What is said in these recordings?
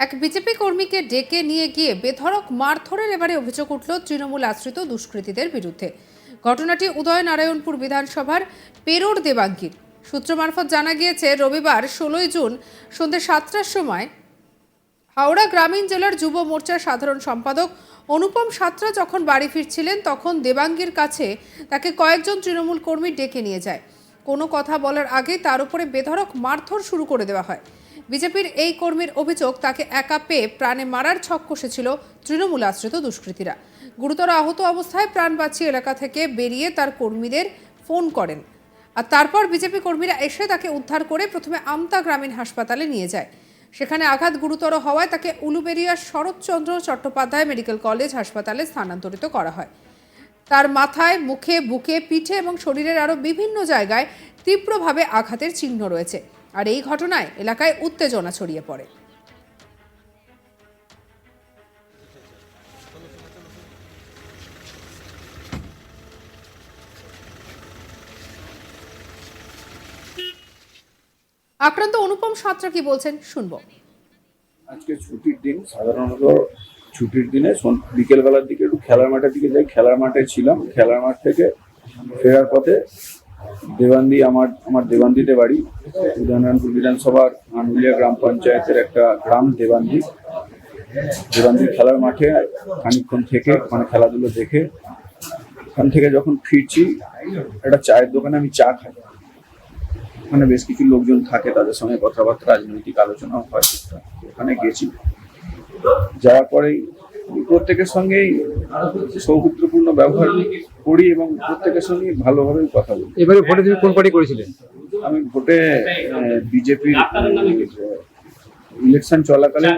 এক বিজেপি কর্মীকে ডেকে নিয়ে গিয়ে বেধড়ক মারধরের এবারে অভিযোগ উঠল তৃণমূল আশ্রিত দুষ্কৃতীদের বিরুদ্ধে। ঘটনাটি উদয়নারায়ণপুর বিধানসভার পেরোর দেবাঙ্গীর। সূত্র মারফত জানা গিয়েছে, রবিবার ষোলোই জুন সন্ধ্যে সাতটার সময় হাওড়া গ্রামীণ জেলার যুব মোর্চার সাধারণ সম্পাদক অনুপম সাত্রা যখন বাড়ি ফিরছিলেন, তখন দেবাঙ্গীর কাছে তাকে কয়েকজন তৃণমূল কর্মী ডেকে নিয়ে যায়। কোনো কথা বলার আগে তার উপরে বেধড়ক মারধর শুরু করে দেওয়া হয়। বিজেপির এই কর্মীর অভিযোগ, তাকে একা পেয়ে প্রাণে মারার ছক কষেছিল তৃণমূল আশ্রিত দুষ্কৃতীরা। গুরুতর আহত অবস্থায় প্রাণ বাঁচিয়ে এলাকা থেকে বেরিয়ে তার কর্মীদের ফোন করেন। আর তারপর বিজেপি কর্মীরা এসে তাকে উদ্ধার করে প্রথমে আমতা গ্রামীণ হাসপাতালে নিয়ে যায়। সেখানে আঘাত গুরুতর হওয়ায় তাকে উলুবেরিয়ার শরৎচন্দ্র চট্টোপাধ্যায় মেডিকেল কলেজ হাসপাতালে স্থানান্তরিত করা হয়। তার মাথায়, মুখে, বুকে, পিঠে এবং শরীরের আরও বিভিন্ন জায়গায় তীব্রভাবে আঘাতের চিহ্ন রয়েছে। আর এই ঘটনায় এলাকায় উত্তেজনা ছড়িয়ে পড়ে। আক্রান্ত অনুপম সাঁতরা কি বলছেন, শুনব। আজকে ছুটির দিন, সাধারণত ছুটির দিনে সন- বিকেলবেলার দিকে একটু খেলার মাঠের দিকে যাই, খেলার মাঠে ছিলাম, খেলার মাঠ থেকে ফেরার পথে দেবান্দি আমার আমার দেবান্দিতে বাড়ি। উদয়নারায়ণপুর বিধানসভার আনুলিয়া গ্রাম পঞ্চায়েতের একটা গ্রাম, দেবান্দি। দেবান্দি খেলার মাঠে খানিকক্ষণ থেকে মানে খেলাধুলো দেখে, ওখান থেকে যখন ফিরছি, একটা চায়ের দোকানে আমি চা খাই। ওখানে বেশ কিছু লোকজন থাকে, তাদের সঙ্গে কথাবার্তা, রাজনৈতিক আলোচনা হয় ওখানে গেছি। যাওয়ার পরেই, প্রত্যেকের সঙ্গেই সৌহৃদ্যপূর্ণ ব্যবহার করি এবং প্রত্যেকের সঙ্গে ভালোভাবেই কথা বলি। এবারে ভোটে তুমি কোন পার্টি করেছিলেন আমি ভোটে বিজেপির ইলেকশন চলাকালীন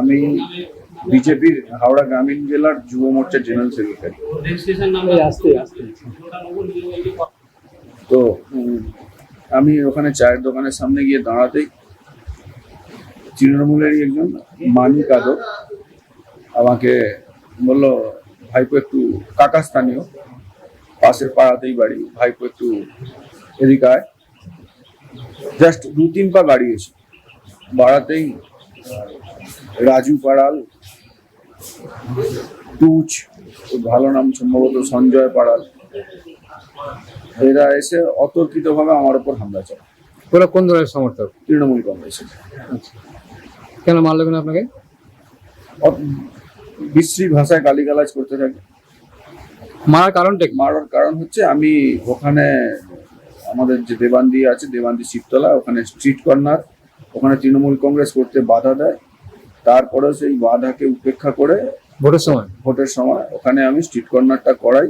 আমি বিজেপির হাওড়া গ্রামীণ জেলার যুব মোর্চার জেনারেল সেক্রেটারি। তো আমি ওখানে চায়ের দোকানের সামনে গিয়ে দাঁড়াতেই তৃণমূলেরই একজন মানি কাদক আমাকে বলল ভাইপো একটু কাকা স্থানীয় পাশের পাড়াতেই বাড়ি ভাইপো একটু এদিকে আয়। জাস্ট দু তিন পা বাড়িয়েছি। বাড়াতেই রাজু পাড়াল টুচ ভালো নাম সম্ভবত সঞ্জয় পাড়াল। এরা এসে অতর্কিতভাবে আমার উপর হামলা চালায়। ওরা কোন দলের সমর্থক? তৃণমূল কংগ্রেসের। কেন মারলো কেন আপনাকে? বিশ্রী ভাষায় গালিগালাজ করতে থাকে। মারার কারণটা? মারার কারণ হচ্ছে আমি ওখানে আমাদের যে দেবান্দি আছে দেবান্দি শিবতলা ওখানে স্ট্রিট কর্নার ওখানে তৃণমূল কংগ্রেস করতে বাধা দেয়। তারপরে সেই বাধাকে উপেক্ষা করে ভোটের সময়? ভোটের সময় ওখানে আমি স্ট্রিট কর্নারটা করাই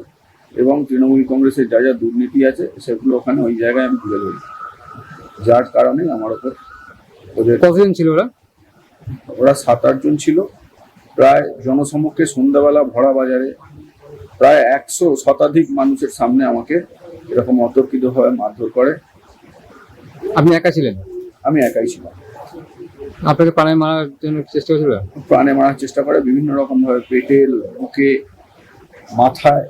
এবং তৃণমূল কংগ্রেসের যা যা দুর্নীতি আছে সেগুলো ওখানে ওই জায়গায় আমি তুলে ধরি। যার কারণে আমার ওপর ওদের কতদিন ছিল ওরা? ওরা সাত আটজন ছিল। প্রায় জনসমক্ষে সন্ধ্যাবেলা ভরা বাজারে প্রায় একশো শতাধিক মানুষের সামনে আমাকে এরকম অতর্কিতভাবে মারধর করে। আপনি একা ছিলেন? আমি একাই ছিলাম। আপনাকে প্রাণে মারার জন্য চেষ্টা করেছিল প্রাণে মারার চেষ্টা করে বিভিন্ন রকম ভাবে পেটে বুকে মাথায়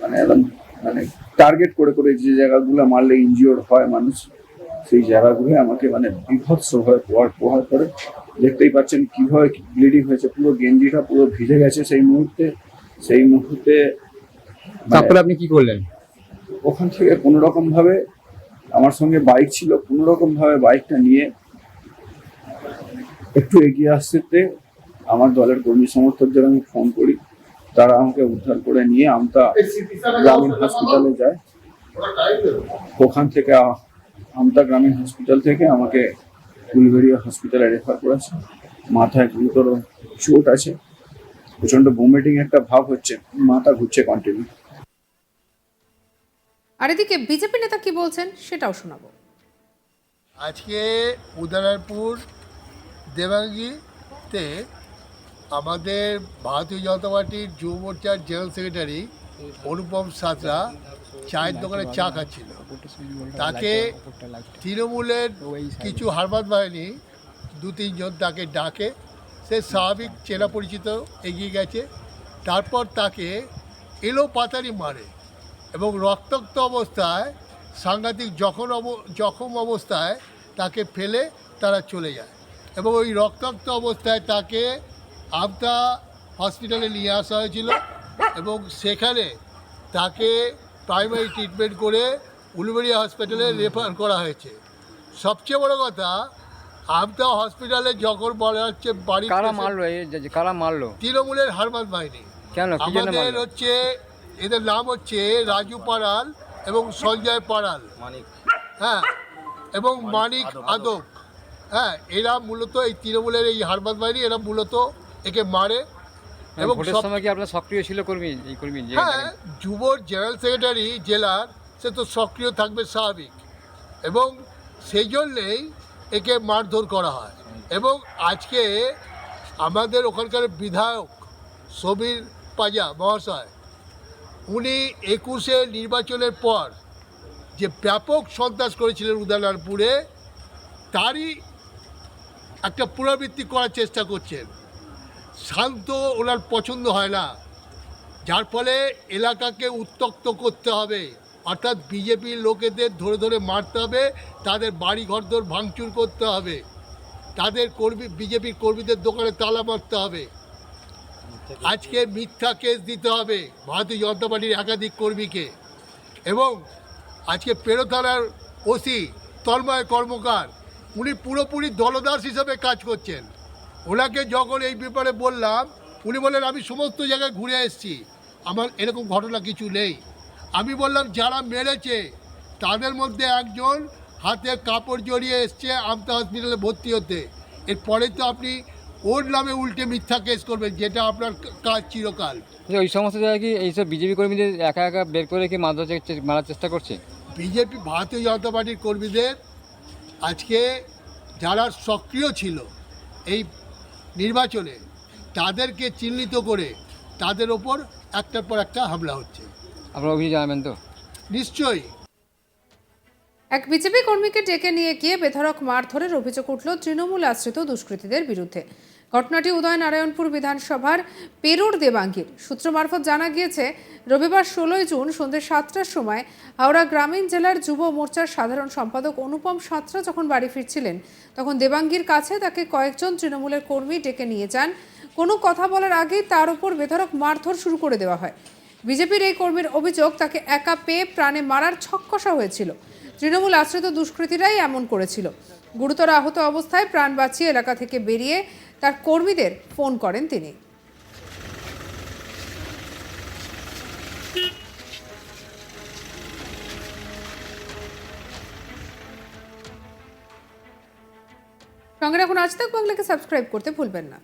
মানে একদম মানে টার্গেট করে করে যে জায়গাগুলো মারলে ইনজিওর হয় মানুষ সেই জায়গাগুলো আমাকে মানে বিভৎসভাবে প্রহার প্রহার করে। দেখতেই পাচ্ছেন কীভাবে ব্লিডিং হয়েছে পুরো গেঞ্জিটা পুরো ভিজে গেছে সেই মুহূর্তে। সেই মুহূর্তে মানে তারপরে আপনি কি করলেন? ওখান থেকে কোনো রকম ভাবে আমার সঙ্গে বাইক ছিল কোনো রকম ভাবে বাইকটা নিয়ে একটু এগিয়ে আসতে আমার দলের কর্মী সমর্থকদের আমি ফোন করি। তারা আমাকে উদ্ধার করে নিয়ে আমতা গ্রামীণ হসপিটালে যায়। ওখান থেকে আমতা গ্রামীণ হসপিটাল থেকে আমাকে উলবেড়িয়া হসপিটালে রেফার করেছে। মাথায় গুরুতর চোট আছে। প্রচণ্ড ভমিটিং একটা ভাব হচ্ছে। মাথা ঘুরছে কন্টিনিউ আর এদিকে বিজেপি নেতা কি বলছেন সেটাও শোনাবো। আজকে উদয়নারপুর দেবাঙ্গিতে আমাদের ভারতীয় জনতা পার্টির যুব মোর্চার জেনারেল সেক্রেটারি অনুপম সাঁতরা চায়ের দোকানে চা খাচ্ছিল। তাকে তৃণমূলের কিছু হারবাদ বাহিনী দু তিনজন তাকে ডাকে। সে স্বাভাবিক চেনা পরিচিত এগিয়ে গেছে। তারপর তাকে এলো পাতারি মারে এবং রক্তাক্ত অবস্থায়, সাংঘাতিক অব, জখম অবস্থায় তাকে ফেলে তারা চলে যায় এবং ওই রক্তাক্ত অবস্থায় তাকে আমতা হসপিটালে নিয়ে আসা হয়েছিল। এবং সেখানে তাকে প্রাইমারি ট্রিটমেন্ট করে উলুবেড়িয়া হসপিটালে রেফার করা হয়েছে। সবচেয়ে বড় কথা আমতা হসপিটালে যখন বলা হচ্ছে বাড়ি কারা মারলো? কারা মারলো? তৃণমূলের হারমান বাহিনী। কেন? আমাদের হচ্ছে এদের নাম হচ্ছে রাজু পাড়াল এবং সঞ্জয় পাড়াল। হ্যাঁ এবং মানিক আদক হ্যাঁ এরা মূলত এই তৃণমূলের এই হারবাদ বাহিনী এরা মূলত একে মারে। এবং ভোটের সব সময় কি আপনার সক্রিয় ছিল কর্মী? এই কর্মী যে হ্যাঁ যুবর জেনারেল সেক্রেটারি জেলার সে তো সক্রিয় থাকবে স্বাভাবিক। এবং সেই জন্যেই একে মারধর করা হয়। এবং আজকে আমাদের ওখানকার বিধায়ক সমীর পাজা মহাশয় উনি একুশে নির্বাচনের পর যে ব্যাপক সন্ত্রাস করেছিলেন উদয়নারপুরে তারই একটা পুনরাবৃত্তি করার চেষ্টা করছেন। শান্ত ওনার পছন্দ হয় না। যার ফলে এলাকাকে উত্তক্ত করতে হবে। অর্থাৎ বিজেপির লোকেদের ধরে ধরে মারতে হবে, তাদের বাড়ি ঘরদোর ভাঙচুর করতে হবে। তাদের কর্মী, বিজেপির কর্মীদের দোকানে তালা মারতে হবে। আজকে মিথ্যা কেস দিতে হবে ভারতীয় জনতা পার্টির একাধিক কর্মীকে। এবং আজকে পেরো থানার ওসি, তন্ময় কর্মকার, উনি পুরোপুরি দলদাস হিসাবে কাজ করছেন। ওনাকে যখন এই ব্যাপারে বললাম উনি বললেন আমি সমস্ত জায়গায় ঘুরে এসেছি। আমার এরকম ঘটনা কিছু নেই। আমি বললাম যারা মেরেছে তাদের মধ্যে একজন হাতে কাপড় জড়িয়ে এসছে আমতা হসপিটালে ভর্তি হতে। এরপরে তো আপনি ওর নামে উল্টে মিথ্যা কেস করবেন যেটা আপনার কাজ চিরকাল। যে ওই সমস্ত জায়গায় কি এইসব বিজেপি কর্মীদের একা একা বের করে কি মারার মারার চেষ্টা করছে? বিজেপি ভারতীয় জনতা পার্টির কর্মীদের আজকে যারা সক্রিয় ছিল এই নির্বাচনে তাদেরকে চিহ্নিত করে তাদের ওপর একটার পর একটা হামলা হচ্ছে। আপনারা অভিযোগ জানাবেন তো। নিশ্চয়ই। এক বিজেপি কর্মীকে ডেকে নিয়ে গিয়ে বেধড়ক মারধরের অভিযোগ উঠল তৃণমূল আশ্রিত দুষ্কৃতীদের বিরুদ্ধে। ঘটনাটি উদয়নারায়ণপুর বিধানসভার পেরুর দেবাঙ্গীর। সূত্র মারফত জানা গিয়েছে, রবিবার ষোলোই জুন সন্ধ্যে সাতটার সময় হাওড়া গ্রামীণ জেলার যুব মোর্চার সাধারণ সম্পাদক অনুপম সাঁতরা যখন বাড়ি ফিরছিলেন, তখন দেবাঙ্গীর কাছে তাকে কয়েকজন তৃণমূলের কর্মী ডেকে নিয়ে যান। কোনো কথা বলার আগেই তার উপর বেধড়ক মারধর শুরু করে দেওয়া হয়। বিজেপির এই কর্মীর অভিযোগ, তাকে একা পেয়ে প্রাণে মারার ছক্কষা হয়েছিল। তৃণমূল আশ্রিত দুষ্কৃতীরাই এমন করেছিল। গুরুতর আহত অবস্থায় প্রাণ বাঁচিয়ে এলাকা থেকে বেরিয়ে তার কর্মীদের ফোন করেন তিনি। সঙ্গে রাখুন আজ তাক বাংলাকে সাবস্ক্রাইব করতে ভুলবেন না।